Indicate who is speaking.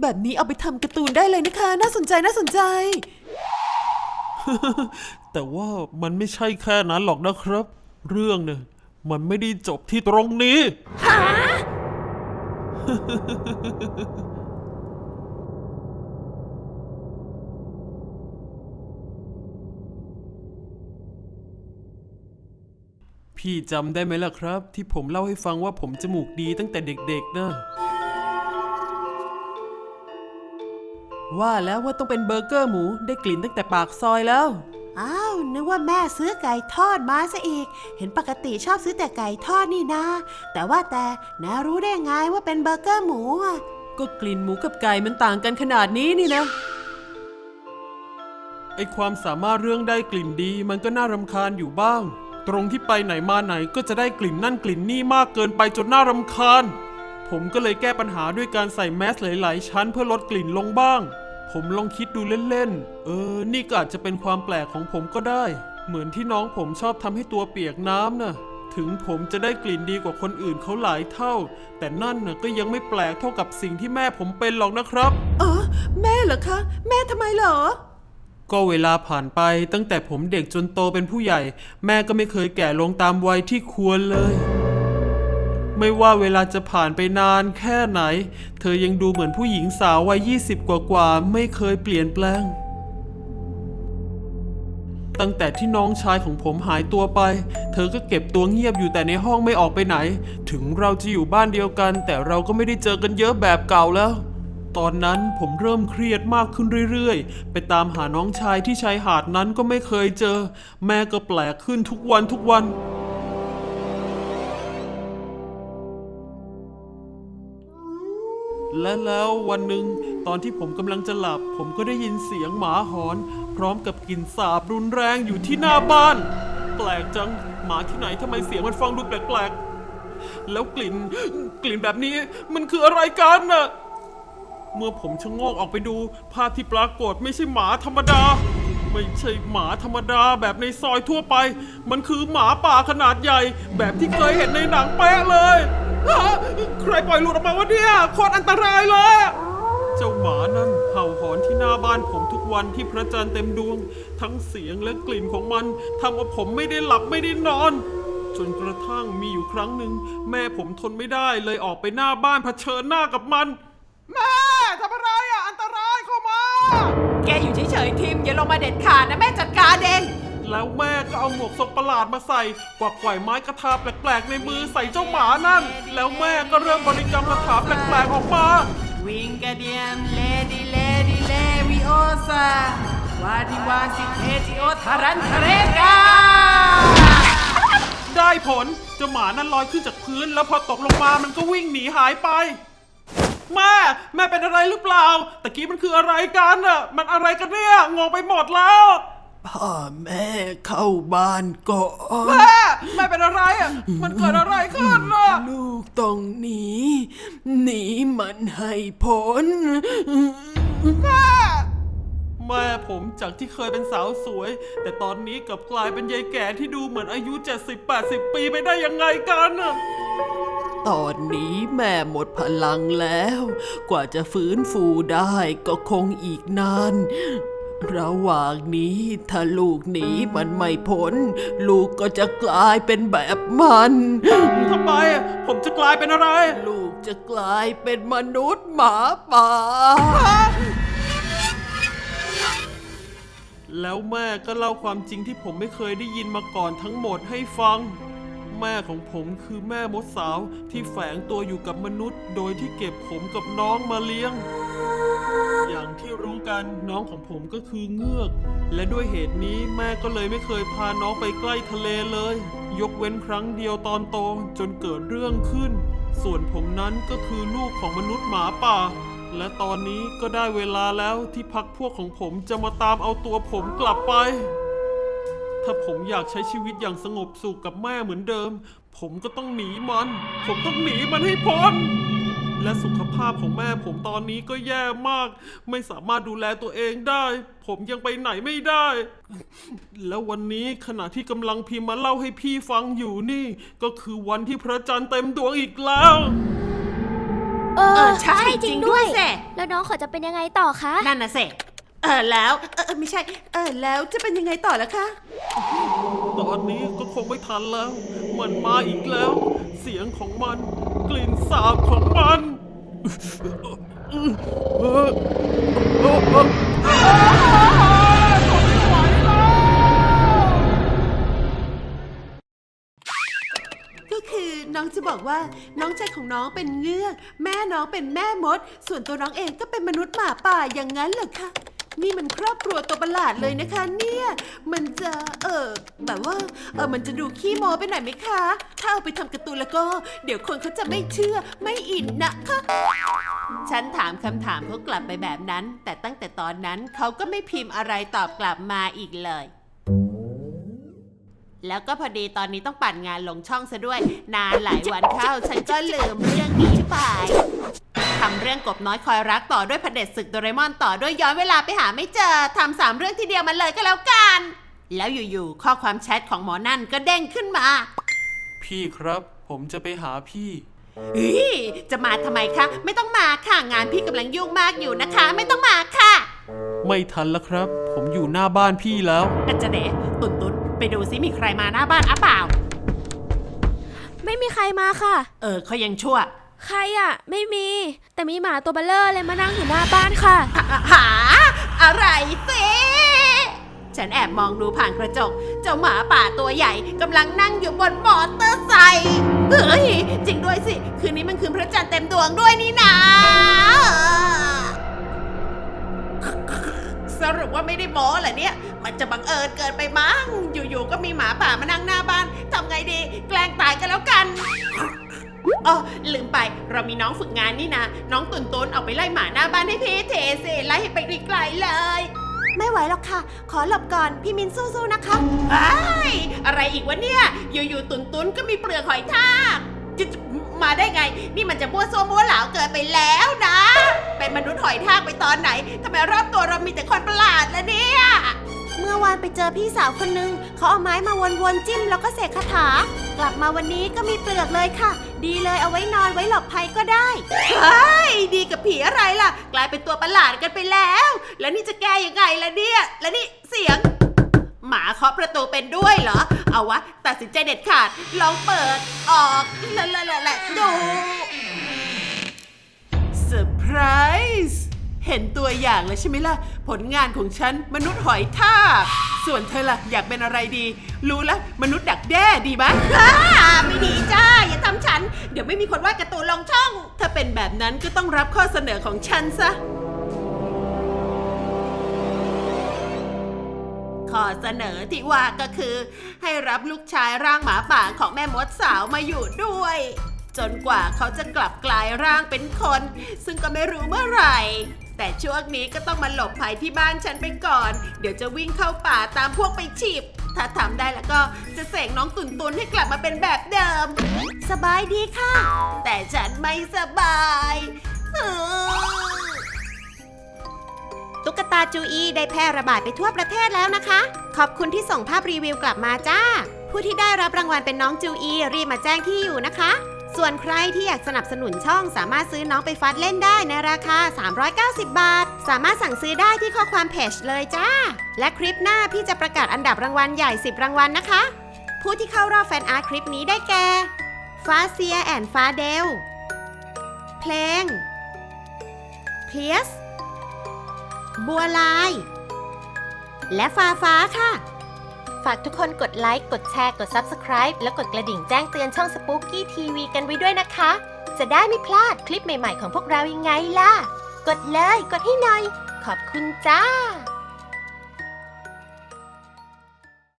Speaker 1: แบบนี้เอาไปทำการ์ตูนได้เลยนะคะ น่าสนใจน่าสนใจ
Speaker 2: แต่ว่ามันไม่ใช่แค่นั้นหรอกนะครับ เรื่องเนี่ยมันไม่ได้จบที่ตรงนี้พี่จำได้ไหมล่ะครับ ที่ผมเล่าให้ฟังว่าผมจมูกดีตั้งแต่เด็กๆนะ
Speaker 1: ว่าแล้วว่าต้องเป็นเบอร์เกอร์หมูได้กลิ่นตั้งแต่ปากซอยแล้ว
Speaker 3: อ้าว นึกว่าแม่ซื้อไก่ทอดมาซะอีก เห็นปกติชอบซื้อแต่ไก่ทอดนี่นาแต่ว่าแต่นารู้ได้ไงว่าเป็นเบอร์เกอร์หมูอะ
Speaker 1: ก็กลิ่นหมูกับไก่มันต่างกันขนาดนี้นี่นะ
Speaker 2: ไอความสามารถเรื่องได้กลิ่นดีมันก็น่ารำคาญอยู่บ้าง ตรงที่ไปไหนมาไหนก็จะได้กลิ่นนั่นกลิ่นนี่มากเกินไปจนน่ารำคาญ ผมก็เลยแก้ปัญหาด้วยการใส่แมสหลาย ๆ ชั้นเพื่อลดกลิ่นลงบ้าง ผมลองคิดดูเล่นๆ เออ นี่ก็อาจจะเป็นความแปลกของผมก็ได้ เหมือนที่น้องผมชอบทำให้ตัวเปียกน้ำน่ะ ถึงผมจะได้กลิ่นดีกว่าคนอื่นเขาหลายเท่า แต่นั่นน่ะก็ยังไม่แปลกเท่ากับสิ่งที่แม่ผมเป็นหรอกนะครับ
Speaker 1: เออแม่เหรอคะ แม่ทำไมเหรอ
Speaker 2: ก็เวลาผ่านไปตั้งแต่ผมเด็กจนโตเป็นผู้ใหญ่ แม่ก็ไม่เคยแก่ลงตามวัยที่ควรเลย ไม่ว่าเวลาจะผ่านไปนานแค่ไหน เธอยังดูเหมือนผู้หญิงสาววัย20กว่ากว่าๆไม่เคยเปลี่ยนแปลง ตั้งแต่ที่น้องชายของผมหายตัวไป เธอก็เก็บตัวเงียบอยู่แต่ในห้องไม่ออกไปไหน ถึงเราจะอยู่บ้านเดียวกัน แต่เราก็ไม่ได้เจอกันเยอะแบบเก่าแล้วตอนนั้นผมเริ่มเครียดมากขึ้นเรื่อยๆ ไปตามหาน้องชายที่ชายหาดนั้นก็ไม่เคยเจอ แม่ก็แปลกขึ้นทุกวันทุกวัน และแล้ววันหนึ่งตอนที่ผมกำลังจะหลับ ผมก็ได้ยินเสียงหมาหอน พร้อมกับกลิ่นสาบรุนแรงอยู่ที่หน้าบ้าน แปลกจังหมาที่ไหนทำไมเสียงมันฟังดูแปลกๆ แล้วกลิ่นกลิ่นแบบนี้มันคืออะไรกันน่ะ เมื่อผมชะโงกออกไปดู ภาพที่ปรากฏไม่ใช่หมาธรรมดา ไม่ใช่หมาธรรมดาแบบในซอยทั่วไป มันคือหมาป่าขนาดใหญ่ แบบที่เคยเห็นในหนังเป๊ะเลย ใครปล่อยหลุดออกมาวะเนี่ยโคตรอันตรายเลย เจ้าหมานั่นเห่าหอนที่หน้าบ้านผมทุกวันที่พระจันทร์เต็มดวง ทั้งเสียงและกลิ่นของมันทำเอาผมไม่ได้หลับไม่ได้นอน จนกระทั่งมีอยู่ครั้งหนึ่ง แม่ผมทนไม่ได้เลยออกไปหน้าบ้านเผชิญหน้ากับมัน แม่ทำอะไรอะ อันตรายเข้ามา
Speaker 1: แกอยู่เฉยๆทิมอย่าลงมาเด็ดขาดนะแม่จัดการเอง
Speaker 2: แล้วแม่ก็เอาหมวกศพประหลาดมาใส่ กวักไกว่ไม้กระทาแปลกๆ ในมือใส่เจ้าหมานั่น แล้วแม่ก็เริ่มบริกรรมคาถาแปลกๆออกมา
Speaker 1: วิงกาเดียมเลดี้เลดี้เลวิโอซาวาดิวาสิเทจิโอทารันทะเรกา
Speaker 2: ได้ผลเจ้าหมานั่นลอยขึ้นจากพื้น แล้วพอตกลงมามันก็วิ่งหนีหายไป แม่ แม่เป็นอะไรหรือเปล่าตะกี้มันคืออะไรกันอะมันอะไรกันเนี่ยงงไปหมดแล้ว
Speaker 1: พ่อแม่เข้าบ้านก่อน
Speaker 2: แม่แม่เป็นอะไรอะ มันเกิดอะไรขึ้นอะ
Speaker 1: ลูกต้องหนี หนีมันให้พ้น
Speaker 2: แม่ผมจากที่เคยเป็นสาวสวย แต่ตอนนี้กลับกลายเป็นยายแก่ที่ดูเหมือนอายุ 70-80 ปีไปได้ยังไงกันน่ะ
Speaker 1: ตอนนี้แม่หมดพลังแล้ว กว่าจะฟื้นฟูได้ก็คงอีกนาน ระหว่างนี้ถ้าลูกหนีมันไม่พ้น ลูกก็จะกลายเป็นแบบมัน
Speaker 2: ทำไมอะผมจะกลายเป็นอะไร
Speaker 1: ลูกจะกลายเป็นมนุษย์หมาป่า
Speaker 2: แล้วแม่ก็เล่าความจริงที่ผมไม่เคยได้ยินมาก่อนทั้งหมดให้ฟัง แม่ของผมคือแม่มดสาวที่แฝงตัวอยู่กับมนุษย์ โดยที่เก็บผมกับน้องมาเลี้ยง อย่างที่รู้กันน้องของผมก็คือเงือก และด้วยเหตุนี้แม่ก็เลยไม่เคยพาน้องไปใกล้ทะเลเลย ยกเว้นครั้งเดียวตอนโตจนเกิดเรื่องขึ้น ส่วนผมนั้นก็คือลูกของมนุษย์หมาป่า และตอนนี้ก็ได้เวลาแล้วที่พักพวกของผมจะมาตามเอาตัวผมกลับไป ถ้าผมอยากใช้ชีวิตอย่างสงบสุขกับแม่เหมือนเดิม ผมก็ต้องหนีมัน ผมต้องหนีมันให้พ้น และสุขภาพของแม่ผมตอนนี้ก็แย่มาก ไม่สามารถดูแลตัวเองได้ ผมยังไปไหนไม่ได้ แล้ววันนี้ขณะที่กำลังพิมพ์มาเล่าให้พี่ฟังอยู่นี่ ก็คือวันที่พระจันทร์เต็มดวงอีกแล้ว
Speaker 4: เอ
Speaker 3: เอ
Speaker 4: อ
Speaker 3: อใช่จริงด้วยเส
Speaker 4: แล้วน้องเขาจะเป็นยังไงต่อคะ
Speaker 3: นั่นน่ะเสเออแล้วเออเออไม่ใช่ เออแล้วจะเป็นยังไงต่อล่ะคะ
Speaker 2: ตอนนี้ก็คงไม่ทันแล้ว มันมาอีกแล้ว เสียงของมัน กลิ่นสาบของมัน
Speaker 3: ก็คือน้องจะบอกว่าน้องชายของน้องเป็นเงือก แม่น้องเป็นแม่มด ส่วนตัวน้องเองก็เป็นมนุษย์หมาป่าอย่างนั้นเหรอคะ นี่มันครอบครัวตัวประหลาดเลยนะคะ เนี่ย มันจะเออแบบว่าเออมันจะดูขี้โมไปหน่อยไหมคะ ถ้าเอาไปทำการ์ตูนแล้วก็ เดี๋ยวคนเขาจะไม่เชื่อไม่อินนะคะ ฉันถามคำถามเขากลับไปแบบนั้น แต่ตั้งแต่ตอนนั้นเขาก็ไม่พิมพ์อะไรตอบกลับมาอีกเลย แล้วก็พอดีตอนนี้ต้องปั่นงานลงช่องซะด้วย นานหลายวันเข้า ฉันก็ลืมเรื่องนี้ไป ทำเรื่องกบน้อยคอยรักต่อด้วยพระเผด็จศึกโดเรมอนต่อด้วยย้อนเวลาไปหาไม่เจอทำสามเรื่องทีเดียวมันเลยก็แล้วกัน แล้วอยู่ๆข้อความแชทของหมอนั่นก็เด้งขึ้นมา
Speaker 2: พี่ครับ ผมจะไปหาพี่
Speaker 3: อีจะมาทำไมคะ ไม่ต้องมาค่ะ งานพี่กำลังยุ่งมากอยู่นะคะ ไม่ต้องมาค่ะ
Speaker 2: ไม่ทันแล้วครับ ผมอยู่หน้าบ้านพี่แล้ว
Speaker 3: อาจารย์เด๋ตุนตุนไปดูซิมีใครมาหน้าบ้านอะเปล่า
Speaker 4: ไม่มีใครมาค่ะ
Speaker 3: เออเขายังชั่ว
Speaker 4: ใครอะ ไม่มี แต่มีหมาตัวเบลเลอร์เลยมานั่งอยู่หน้าบ้านค่ะ
Speaker 3: หา อะไรสิฉันแอบมองดูผ่านกระจก เจ้าหมาป่าตัวใหญ่กำลังนั่งอยู่บนมอเตอร์ไซค์เฮ้ย จริงด้วยสิ คืนนี้มันคืนพระจันทร์เต็มดวงด้วยนี่นาสรุปว่าไม่ได้โม้เหรอเนี่ย มันจะบังเอิญเกินไปมั้ง อยู่ๆ ก็มีหมาป่ามานั่งหน้าบ้าน อ๋อลืมไปเรามีน้องฝึกงานนี่นะ น้องตุนตุนเอาไปไล่หมาหน้าบ้านให้พี่เทเซไล่ให้ไปไกลๆเลย ไม่ไหวหรอกค่ะ ขอหลบก่อน พี่มินสู้ๆนะคะไอ้ยอะไรอีกวะเนี่ยอยู่ๆตุนตุนก็มีเปลือกหอยทากจะจะมาได้ไง นี่มันจะมั่วซั่วมั่วเหลาเกินไปแล้วนะ เป็นมนุษย์หอยทากไปตอนไหนทำไมรอบตัวเรามีแต่คนประหลาด ไปเจอพี่สาวคนนึงเขาเอาไม้มาวนๆจิ้มแล้วก็เสกคาถา กลับมาวันนี้ก็มีเปลือกเลยค่ะ ดีเลยเอาไว้นอนไว้หลบภัยก็ได้เฮ้ยดีกับผีอะไรล่ะ กลายเป็นตัวประหลาดกันไปแล้ว แล้วนี่จะแก้ยังไงล่ะเนี่ยแล้วนี่เสียง หมาเคาะประตูเป็นด้วยเหรอ เอาวะ ตัดสินใจเด็ดขาดลองเปิดออกละละละละดูเซอร์ไพรส์เห็นตัวอย่างแล้วใช่ไหมล่ะ ผลงานของฉันมนุษย์หอยทาก ส่วนเธอล่ะอยากเป็นอะไรดี รู้แล้วมนุษย์ดักแด้ดีไหมฮ่าไม่ดีจ้า อย่าทำฉัน เดี๋ยวไม่มีคนวาดการ์ตูนลงช่อง ถ้าเป็นแบบนั้นก็ต้องรับข้อเสนอของฉันซะ ข้อเสนอที่ว่าก็คือ ให้รับลูกชายร่างหมาป่าของแม่มดสาวมาอยู่ด้วย จนกว่าเขาจะกลับกลายร่างเป็นคน ซึ่งก็ไม่รู้เมื่อไหร่ แต่ช่วงนี้ก็ต้องมาหลบภัยที่บ้านฉันไปก่อน เดี๋ยวจะวิ่งเข้าป่าตามพวกไปฉีบ ถ้าทำได้แล้วก็จะเสกน้องตุนตุนให้กลับมาเป็นแบบเดิม สบายดีค่ะ แต่ฉันไม่สบายตุ๊กตาจูอีได้แพร่ระบาดไปทั่วประเทศแล้วนะคะ ขอบคุณที่ส่งภาพรีวิวกลับมาจ้า ผู้ที่ได้รับรางวัลเป็นน้องจูอีรีบมาแจ้งที่อยู่นะคะ ส่วนใครที่อยากสนับสนุนช่องสามารถซื้อน้องไปฟัดเล่นได้ในราคา 390 บาท สามารถสั่งซื้อได้ที่ข้อความเพจเลยจ้า และคลิปหน้าพี่จะประกาศอันดับรางวัลใหญ่ 10 รางวัลนะคะ ผู้ที่เข้ารอบแฟนอาร์ตคลิปนี้ได้แก่ฟ้าเซียแอนฟ้าเดล เพลงเพียสบัวลาย และฟ้าฟ้าค่ะ
Speaker 5: ฝากทุกคนกดไลค์ กดแชร์ กด Subscribe แล้วกดกระดิ่งแจ้งเตือนช่อง Spooky TV กันไว้ด้วยนะคะ จะได้ไม่พลาดคลิปใหม่ๆของพวกเรายังไงล่ะ กดเลย กดให้หน่อย ขอบคุณจ้า